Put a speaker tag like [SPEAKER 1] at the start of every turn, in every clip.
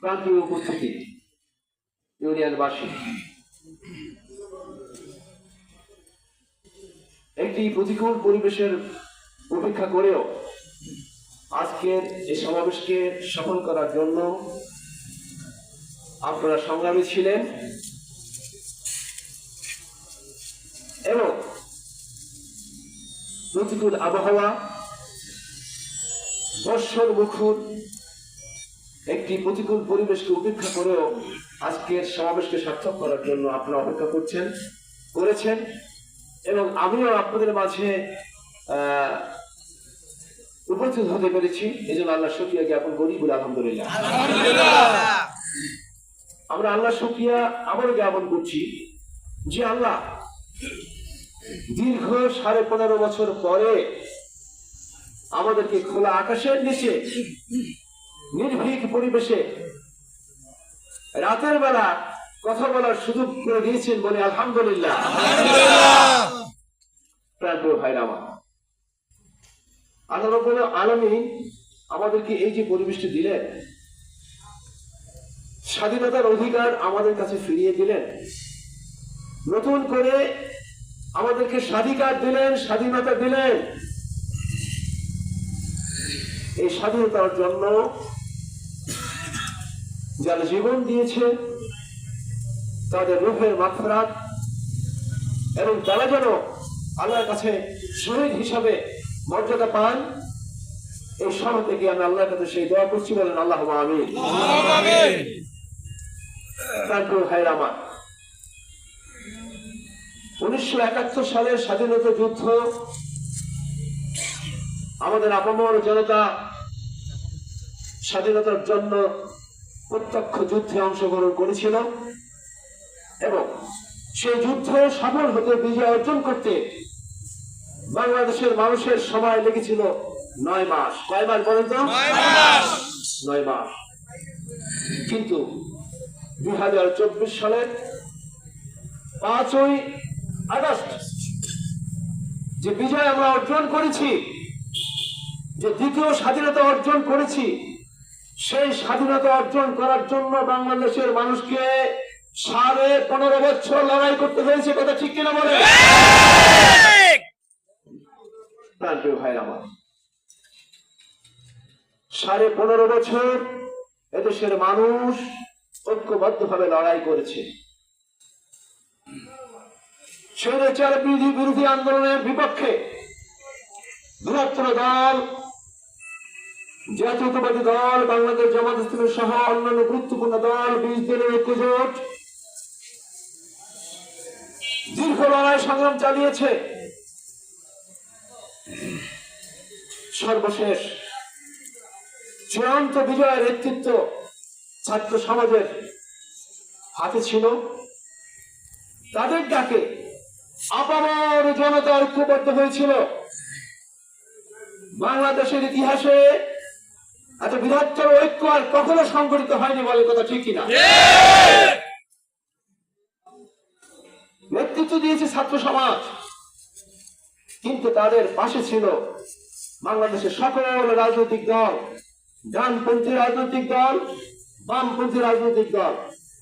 [SPEAKER 1] প্রান্তীয় উপস্থিতি ইউনিয়নবাসী একটি প্রতিকূল পরিবেশের উপেক্ষা করেও আজকের এই সমাবেশকে সফল করার জন্য আপনারা সংগ্রামী ছিলেন এবং প্রতিকূল আবহাওয়া, বর্ষণ মুখর একটি প্রতিকূল পরিবেশকে উপেক্ষা করেও আজকের সমাবেশকে সার্থক করার জন্য আপনারা অপেক্ষা করছেন করেছেন এবং আমিও আপনাদের মাঝে উপস্থিত হতে পেরেছি। এই জন্য আল্লাহ শুক্রিয়া জ্ঞাপন করি বলে আলহামদুলিল্লাহ। আমরা আল্লাহ শুক্রিয়া আবারও জ্ঞাপন করছি যে আল্লাহ দীর্ঘ সাড়ে পনেরো বছর পরে আমাদেরকে খোলা আকাশের নিচে পরিবেশে রাতের বেলা কথা বলার সুযোগ করে দিয়েছেন বলে আলহামদুলিল্লাহ। স্বাধীনতার অধিকার আমাদের কাছে ফিরিয়ে দিলেন। নতুন করে আমাদেরকে দিলেন, স্বাধীনতা দিলেন। এই স্বাধীনতার জন্য যারা জীবন দিয়েছে তাদের রূপের মাফরাত এবং তারা যেন আল্লাহর কাছে শহীদ হিসাবে মর্যাদা পান, এই সময় থেকে আমি আল্লাহর কাছে সেই দোয়া করছি বলেন আল্লাহ আমিন। উনিশশো একাত্তর সালের স্বাধীনতা যুদ্ধ, আমাদের আপামর জনতা স্বাধীনতার জন্য প্রত্যক্ষ যুদ্ধে অংশগ্রহণ করেছিল এবং সেই যুদ্ধ সফল হতে বিজয় অর্জন করতে বাংলাদেশের মানুষের সময় লেগেছিল নয় মাস। কয় মাস বলেন তো? নয় মাস। কিন্তু দুই হাজার চব্বিশ সালের পাঁচই আগস্ট যে বিজয় আমরা অর্জন করেছি যে দ্বিতীয় স্বাধীনতা অর্জন করেছি সেই স্বাধীনতা অর্জন করার জন্য বাংলাদেশের মানুষকে সাড়ে পনেরো বছর লড়াই করতে হয়েছে, কথা ঠিক কিনা বলে ভাই আমার। সাড়ে পনেরো বছর এদেশের মানুষ ঐক্যবদ্ধ ভাবে লড়াই করেছে। স্বৈরাচার বিরোধী আন্দোলনের বিপক্ষে বৃহত্তর দল জাতীয়তাবাদী দল বাংলাদেশ জামাত সহ অন্যান্য গুরুত্বপূর্ণ দল বিশ দলের ঐক্যজোট দীর্ঘ লড়াই সংগ্রাম চালিয়েছে। সর্বশেষ চূড়ান্ত বিজয়ের নেতৃত্ব ছাত্র সমাজের হাতে ছিল। তাদের ডাকে আপামর জনতা ঐক্যবদ্ধ হয়েছিল। বাংলাদেশের ইতিহাসে এত বৃহত্তর ঐক্য আর কখনো সংগঠিত হয়নি বলে কথা ঠিক কিনা? নেতৃত্ব দিয়েছে ছাত্র সমাজ। কিন্তু তাদের পাশে ছিল বাংলাদেশের সকল রাজনৈতিক দল। ডানপন্থী রাজনৈতিক দল বামপন্থী রাজনৈতিক দল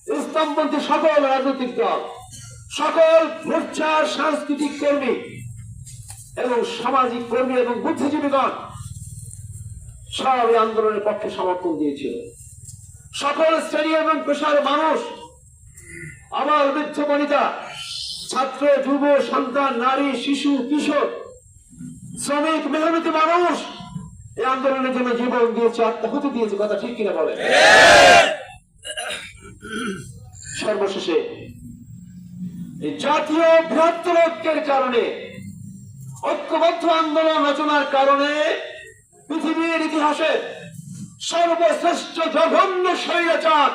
[SPEAKER 1] ইসলামপন্থী সকল রাজনৈতিক দল সকল মোর্চার সাংস্কৃতিক কর্মী এবং সামাজিক কর্মী এবং বুদ্ধিজীবীগণ সব আন্দোলনের পক্ষে সমর্থন দিয়েছিল। সকল শ্রেণি এবং পেশার মানুষ, আমার বৃদ্ধ বনিতা, ছাত্র, যুব, সন্তান, নারী, শিশু কিশোর শ্রমিক মেহনতি মানুষ, এই আন্দোলনের জন্য জীবন দিয়েছে আত্মাহুতি দিয়েছে, কথা ঠিক কিনা বলে সর্বশেষে, এই জাতীয় বৃহত্তর ঐক্যের কারণে, ঐক্যবদ্ধ আন্দোলন রচনার কারণে পৃথিবীর ইতিহাসে সর্বশ্রেষ্ঠ জঘন্য স্বৈরাচার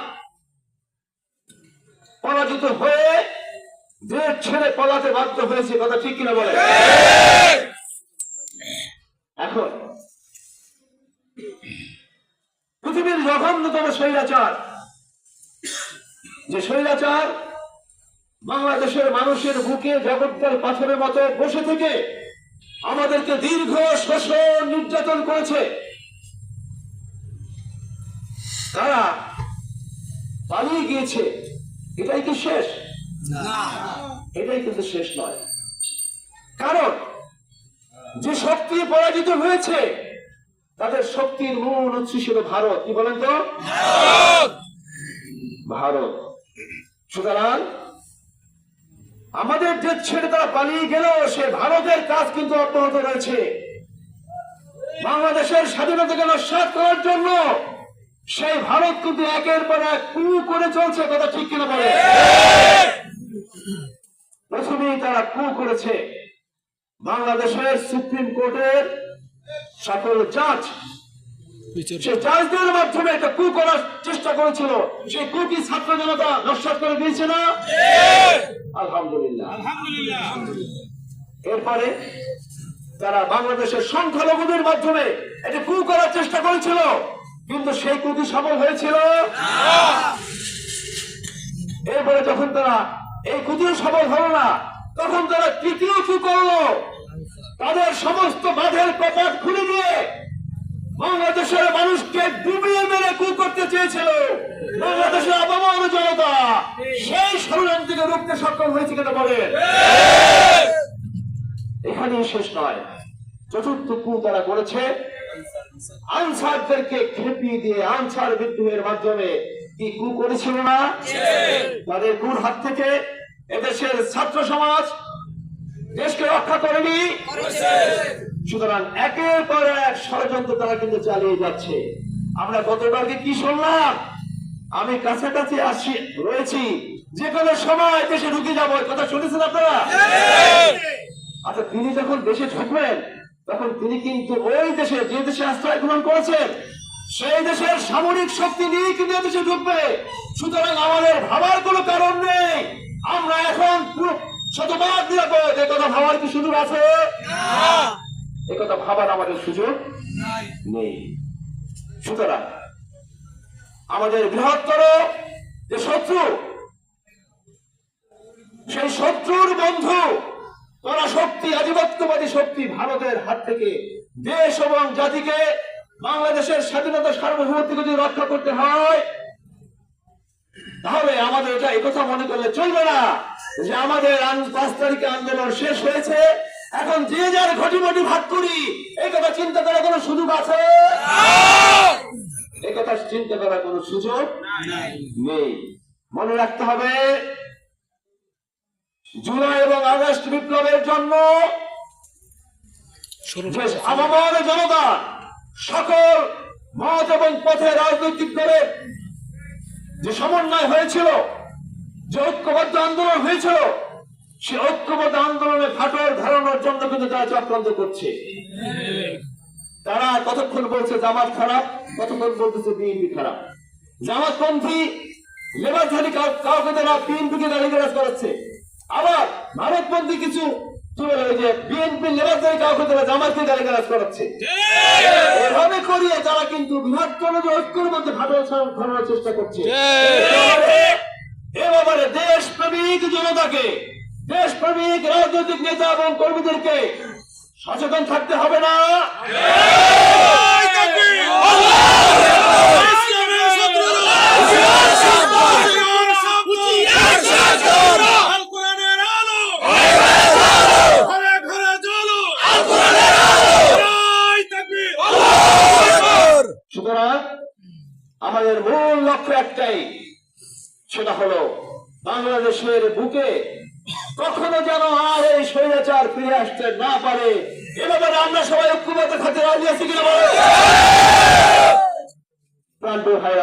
[SPEAKER 1] পরাজিত হয়ে দেশ ছেড়ে পলাতে বাধ্য হয়েছে, কথা ঠিক কিনা বলে এখন, পৃথিবীর জঘন্যতম স্বৈরাচার, যে স্বৈরাচার বাংলাদেশের মানুষের বুকে জগদ্দল পাথরের মতো বসে থেকে আমাদেরকে দীর্ঘ শোষণ নির্যাতন করেছে। তারা পালিয়ে গিয়েছে। এটাই কি শেষ? এটাই কিন্তু শেষ নয়। কারণ যে শক্তি পরাজিত হয়েছে তাদের শক্তির মূল উৎস ছিল ভারত। কি বলেন তো? ভারত। সুতরাং আমাদের দেশ ছেড়ে তারা পালিয়ে গেলেও সে ভারতের কাজ কিন্তু অব্যাহত রয়েছে। বাংলাদেশের স্বাধীনতাকে নস্বাত করার জন্য সেই ভারত কিন্তু একের পর এক কু করে চলছে, কথা ঠিক কিনা বলে প্রথমেই তারা কু করেছে। বাংলাদেশের সুপ্রিম কোর্টের সকল জাজ সে মাধ্যমে একটা কু করার চেষ্টা করেছিল। সেই কু কি ছাত্র জনতা নস্বাত করে দিয়েছে না? আলহামদুলিল্লাহ। এরপরে তারা বাংলাদেশের সংখ্যালঘুদের মাধ্যমে এটা কু করার চেষ্টা করেছিল। কিন্তু সেই কুকি সফল হয়েছিল? এরপরে যখন তারা এই কুটিও সফল হলো না তখন তারা তৃতীয় কু করল। তাদের সমস্ত বাঁধের কপাট খুলে দিয়ে বাংলাদেশের মানুষকে ডুবিয়ে মেরে কু করতে চেয়েছিল বাংলাদেশের আবহাওয়ার জনতা। সেই ষড়যন্ত্রকে রুখতে সক্ষম হয়েছে কিনা বলেন? এখানেই শেষ নয়। চতুর্থ কু তারা করেছে। আনসারদেরকে খেপিয়ে দিয়ে আনসার বিদ্রোহের মাধ্যমে কি কু করেছিল না? তাদের কুর হাত থেকে এদেশের ছাত্র সমাজ দেশকে রক্ষা করেনি? সুতরাং একের পর এক ষড়যন্ত্র তারা কিন্তু চালিয়ে যাচ্ছে। আমরা গতকালকে কি শুনলাম? আমি কাছাকাছি আসি রয়েছি। যে কোনো সময় দেশে ঢুকে যাব কথা শুনেছেন আপনারা? আচ্ছা তিনি যখন দেশে ঢুকবেন, তখন তিনি কিন্তু ওই দেশে, যে দেশে আশ্রয় গ্রহণ করেছেন, সেই দেশের সামরিক শক্তি নিয়ে কিন্তু দেশে ঢুকবে। সুতরাং আমাদের ভাবার কোনো কারণ নেই। আমরা এখন শতভাগ নিরাপদ। এ কথা ভাবার কি সুযোগ আছে? এ কথা ভাবার আমাদের সুযোগ নেই। সুতরাং আমাদের বৃহত্তর যে শত্রু সেই শত্রুর বন্ধু তারা শক্তি আধিপত্যবাদী শক্তি ভারতের হাত থেকে দেশ এবং জাতিকে বাংলাদেশের স্বাধীনতা সার্বভৌমত্ব যদি রক্ষা করতে হয় তাহলে আমাদের এটা একথা মনে করলে চলবে না যে আমাদের আন- পাঁচ তারিখে আন্দোলন শেষ হয়েছে। এখন যে যার ঘটি ঘটিমটি ভাগ করি এই কথা চিন্তা করার কোনো সুযোগ আছে? এই কথা চিন্তা করার কোনো সুযোগ নেই। মনে রাখতে হবে জুলাই এবং আগস্ট বিপ্লবের জন্য আবহাওয়ার জনতা সকল মত এবং পথে রাজনৈতিক দলের যে সমন্বয় হয়েছিল যে ঐক্যবদ্ধ আন্দোলন হয়েছিল সে ঐক্যবদ্ধ আন্দোলনে ফাটল ধারণার জন্য কিন্তু তারা চক্রান্ত করছে। তারা কতক্ষণ বলছে জামাত খারাপ কতক্ষণ বলতেছে বিএনপি খারাপ। জামাতপন্থী লেবারধারী কাউ- কাউকে তারা বিএনপিকে গালিগালাজ করাচ্ছে। আবার ভারতপন্থী কিছু চলে গেল যে বিএনপি লেবারধারী কাউকে তারা জামাতকে গালিগালাজ করাচ্ছে। এভাবে করিয়ে তারা কিন্তু বৃহত্তর ঐক্যের মধ্যে ফাটল ধরানোর চেষ্টা করছে। এ ব্যাপারে দেশ প্রেমিক জনতাকে দেশ প্রেমিক রাজনৈতিক নেতা এবং কর্মীদেরকে সচেতন থাকতে হবে না। সুতরাং আমাদের মূল লক্ষ্য একটাই, সেটা হলো বাংলাদেশের বুকে কখনো যেন আর এই স্বৈরাচার ফিরে আসতে না পারে। এ ব্যাপারে আমরা সবাই ঐক্যবদ্ধ থাকতে রাজি আছি কিনা বলো? প্রাণপ্রিয় ভাই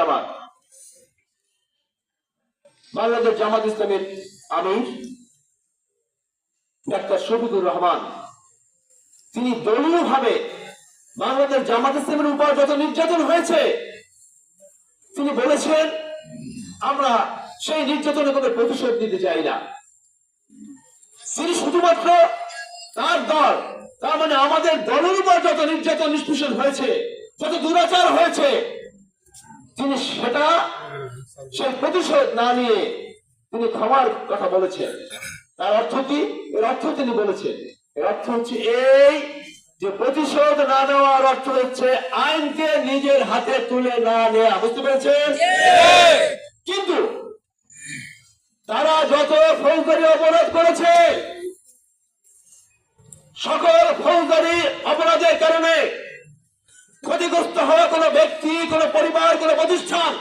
[SPEAKER 1] বাংলাদেশ জামাত ইসলামের আমির ডাক্তার শফিকুর রহমান, তিনি দলীয় ভাবে বাংলাদেশ জামাত ইসলামের উপর যত নির্যাতন হয়েছে, তিনি বলেছেন, আমরা সেই নির্যাতনের কোনো প্রতিশোধ নিতে চাই না। তিনি শুধুমাত্র তার দল, তার মানে আমাদের দলের উপর যত নির্যাতন, নিষ্পেষণ হয়েছে, যত দুরাচার হয়েছে, তিনি সেটা সেই প্রতিশোধ না নিয়ে তিনি ক্ষমার কথা বলেছেন। তার অর্থ কি? এর অর্থ তিনি বলেছেন। এর অর্থ হচ্ছে এই যে প্রতিশোধ না নেওয়ার অর্থ হচ্ছে আইনকে নিজের হাতে তুলে না নেওয়া বুঝতে পেরেছেন? প্রতিষ্ঠান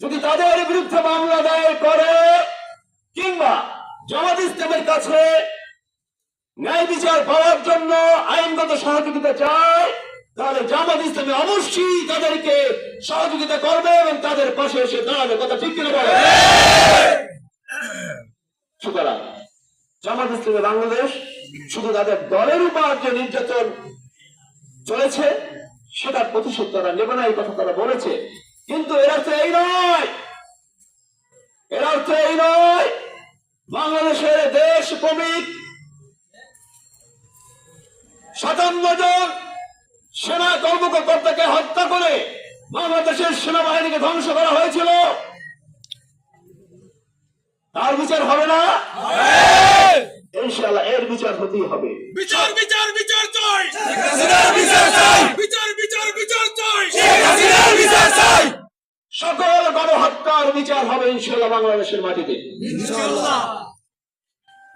[SPEAKER 1] যদি তাদের বিরুদ্ধে মামলা দায়ের করে কিংবা জামাত ইসলামের কাছে ন্যায় বিচার পাওয়ার জন্য আইনগত সহযোগিতা চায়, তাহলে জামাত ইসলামী অবশ্যই তাদেরকে সহযোগিতা করবে এবং তাদের পাশে এসে দাঁড়াবে। কথা ঠিক কিনা বলে সুতরাং জামাত ইসলামী বাংলাদেশ শুধু তাদের দলের উপর যে নির্যাতন চলেছে সেটার প্রতিশোধ তারা নেবে না। এই কথা তারা বলেছে। কিন্তু এর অর্থ এই নয়। এর অর্থ এই নয় বাংলাদেশের দেশ প্রেমিক সাতান্ন জন সেনা কর্মকর্তাকে হত্যা করে বাংলাদেশের সেনাবাহিনীকে ধ্বংস করা হয়েছিল। তার বিচার হবে না? ইনশাআল্লাহ এর বিচার হতেই হবে।
[SPEAKER 2] বিচার বিচার বিচার চাই।
[SPEAKER 3] হাসিনার বিচার চাই।
[SPEAKER 2] বিচার বিচার বিচার চাই।
[SPEAKER 3] বিচার চাই।
[SPEAKER 1] সকল গণহত্যার বিচার হবে ইনশাল্লাহ বাংলাদেশের মাটিতে।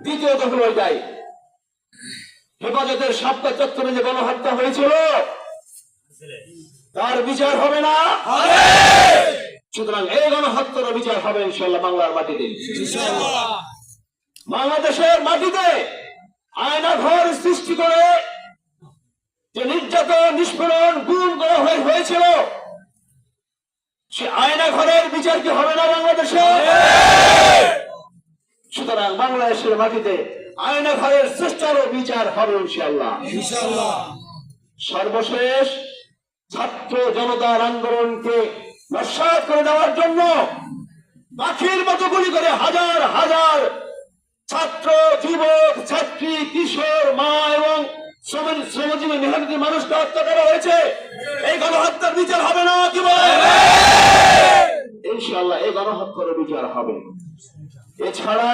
[SPEAKER 1] দ্বিতীয়ত হলো এটাই হেফাজতের সাপ্তা চত্বরে যে গণহত্যা হয়েছিল তার বিচার হবে না। সুতরাং এই গণহত্যার বিচার হবে ইনশাল্লাহ বাংলার মাটিতে। বাংলাদেশের মাটিতে আয়না ঘর সৃষ্টি করে যে নির্যাতন নিষ্পীড়ন গুম করা হয়ে- হয়েছিল সে আয়না ঘরের বিচার কি হবে না বাংলাদেশে? সুতরাং বাংলাদেশের মাটিতে আয়না ঘরের শ্রেষ্ঠারও বিচার হবে ইনশাল্লাহ সর্বশেষ ছাত্র জনতার আন্দোলনকে নস্বাত করে দেওয়ার জন্য পাখির মতো গুলি করে হাজার হাজার ছাত্র যুবক ছাত্রী কিশোর মা এবং শ্রম- শ্রমজীবী মেহনতি মানুষকে হত্যা করা হয়েছে। এই গণহত্যার বিচার হবে না কি বলে ইনশাল্লাহ এই গণহত্যার বিচার হবে। এছাড়া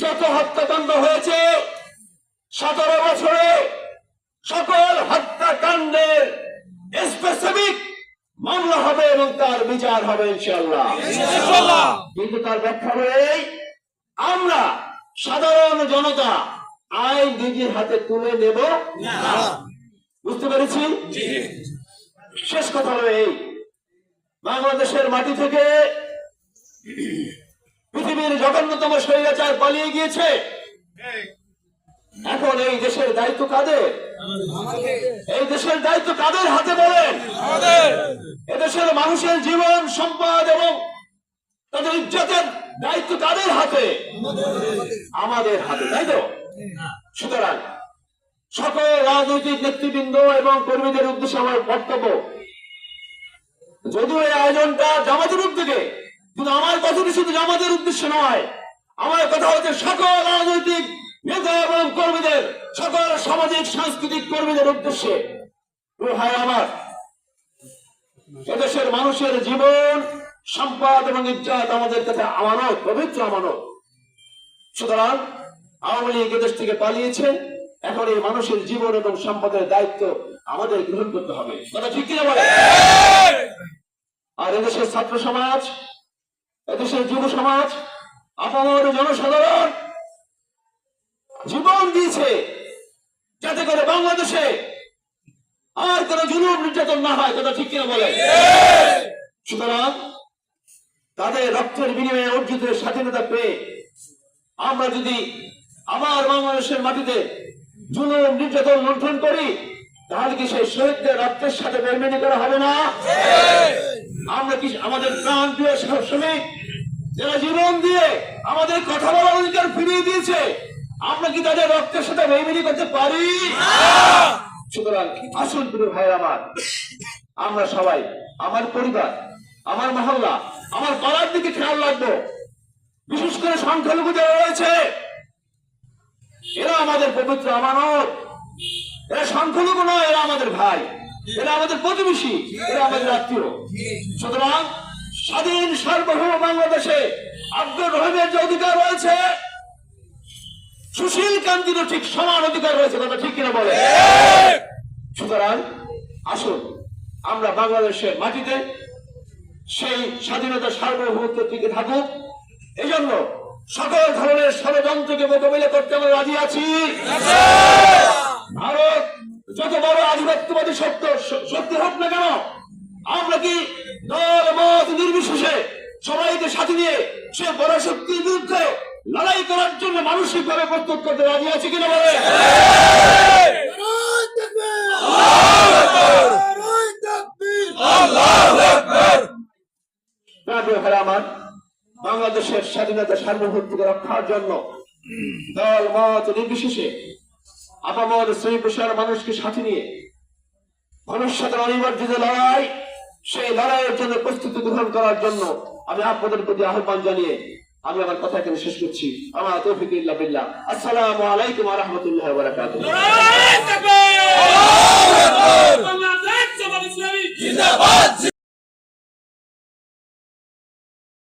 [SPEAKER 1] যত হত্যাকাণ্ড হয়েছে সতেরো বছরে সকল হত্যাকাণ্ডের স্পেসিফিক মামলা হবে এবং তার বিচার হবে ইনশাল্লাহ কিন্তু তার ব্যাখ্যা এই আমরা সাধারণ জনতা আইন নিজের হাতে তুলে নেব। বুঝতে পেরেছি? শেষ কথা হলো এই। বাংলাদেশের মাটি থেকে পৃথিবীর জঘন্যতম স্বৈরাচার পালিয়ে গিয়েছে। এখন এই দেশের দায়িত্ব কাদের? এই দেশের দায়িত্ব কাদের হাতে বলেন
[SPEAKER 3] আমাদের।
[SPEAKER 1] এদেশের মানুষের জীবন সম্পদ এবং তাদের ইজ্জতের দায়িত্ব কাদের হাতে? আমাদের হাতে তাই তো? সুতরাং সকল রাজনৈতিক নেতৃবৃন্দ এবং কর্মীদের উদ্দেশ্যে আমার বক্তব্য। যদিও এই আয়োজনটা জামাতের উদ্যোগে, কিন্তু আমার কথাটি শুধু জামাতের উদ্দেশ্যে নয়। আমার কথা হচ্ছে সকল রাজনৈতিক নেতা এবং কর্মীদের, সকল সামাজিক, সাংস্কৃতিক কর্মীদের উদ্দেশ্যে। ভাই আমার, এদেশের মানুষের জীবন, সম্পদ এবং ইজ্জত আমাদের কাছে আমানত, পবিত্র আমানত। সুতরাং আওয়ামী লীগ এদেশ থেকে পালিয়েছে। এখন এই মানুষের জীবন এবং সম্পদের দায়িত্ব আমাদের গ্রহণ করতে হবে। কথা ঠিক আর এদেশের ছাত্র সমাজ, এদেশের যুব সমাজ, আপামর জনসাধারণ জীবন দিয়েছে যাতে করে বাংলাদেশে আর কোন জুলুম নির্যাতন না হয়। কথা ঠিক কিনা বলে সুতরাং তাদের রক্তের বিনিময়ে অর্জিত স্বাধীনতা পেয়ে আমরা যদি আবার বাংলাদেশের মাটিতে জুলুম, নির্যাতন, লুণ্ঠন করি, তাহলে কি সেই শহীদদের রক্তের সাথে বেরমেনি করা হবে না? আমরা কি আমাদের প্রাণ দিয়ে প্রিয় শ্রমিক যারা জীবন দিয়ে আমাদের কথা বলার অধিকার ফিরিয়ে দিয়েছে, আমরা কি তাদের রক্তের সাথে বেইমানি করতে পারি? সুতরাং আসুন প্রিয় ভাই আমার, আমরা সবাই, আমার পরিবার, আমার মহল্লা, আমার পাড়ার দিকে খেয়াল রাখব। বিশেষ করে সংখ্যালঘু যারা রয়েছে। এরা আমাদের পবিত্র আমানত। এরা সংখ্যালঘু নয়, এরা আমাদের ভাই। এরা আমাদের প্রতিবেশী, এরা আমাদের আত্মীয়। সুতরাং স্বাধীন সার্বভৌম বাংলাদেশে আব্দুর রহিমের যে অধিকার রয়েছে, সুশীল কান্তিরও ঠিক সমান অধিকার রয়েছে, কথা ঠিক কিনা বলে সুতরাং আসুন, আমরা বাংলাদেশের মাটিতে সেই স্বাধীনতা সার্বভৌমত্ব টিকে থাকুক। এই জন্য সকল ধরনের ষড়যন্ত্রকে মোকাবিলা করতে আমরা রাজি আছি। ভারত যত বড় আধিপত্যবাদী সত্য সত্যি হোক না কেন আমরা কি দল মত নির্বিশেষে সবাইকে সাথে নিয়ে সে বড় শক্তির বিরুদ্ধে লড়াই করার জন্য মানসিকভাবে প্রস্তুত করতে রাজি আছি কিনা বলে আমার বাংলাদেশের স্বাধীনতা সার্বভৌমত্বকে রক্ষার জন্য দল মত নির্বিশেষে আপামর শ্রেণি পেশার মানুষকে সাথে নিয়ে ভবিষ্যতের অনিবার্য যে লড়াই সেই লড়াইয়ের জন্য প্রস্তুতি গ্রহণ করার জন্য আমি আপনাদের প্রতি আহ্বান জানিয়ে আমি আমার কথা এখানে শেষ করছি। আমার তৌফিক ইল্লা বিল্লাহ। আসসালামু আলাইকুম ওয়া রাহমাতুল্লাহি ওয়া বারাকাতুহু।
[SPEAKER 2] নারায়ণ তাকবীর বাংলাদেশ জামাত ইসলামী।
[SPEAKER 3] জিন্দাবাদ!